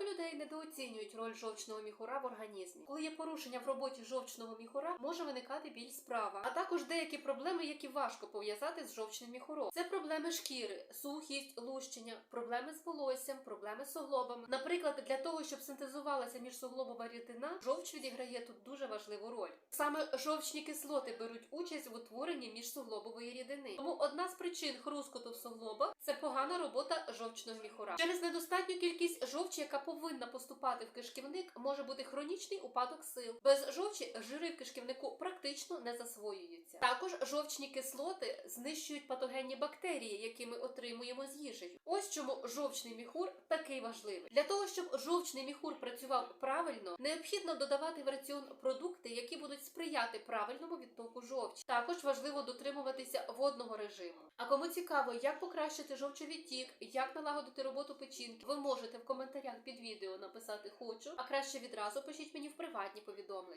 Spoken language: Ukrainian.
Багато людей недооцінюють роль жовчного міхура в організмі. Коли є порушення в роботі жовчного міхура, може виникати біль справа, а також деякі проблеми, які важко пов'язати з жовчним міхуром. Це проблеми шкіри, сухість, лущення, проблеми з волоссям, проблеми з суглобами. Наприклад, для того, щоб синтезувалася міжсуглобова рідина, жовч відіграє тут дуже важливу роль. Саме жовчні кислоти беруть участь в утворенні міжсуглобової рідини. Тому причин хрускоту в суглобах це погана робота жовчного міхура. Через недостатню кількість жовчі, яка повинна поступати в кишківник, може бути хронічний упадок сил. Без жовчі жири в кишківнику практично не засвоюються. Також жовчні кислоти знищують патогенні бактерії, які ми отримуємо з їжею. Ось чому жовчний міхур такий важливий. Для того, щоб жовчний міхур працював правильно, необхідно додавати в раціон продукти, які будуть сприяти правильному відтоку жовчі. Також важливо дотримуватися водного режиму. А кому цікаво, як покращити жовчовідтік, як налагодити роботу печінки, ви можете в коментарях під відео написати хочу, а краще відразу пишіть мені в приватні повідомлення.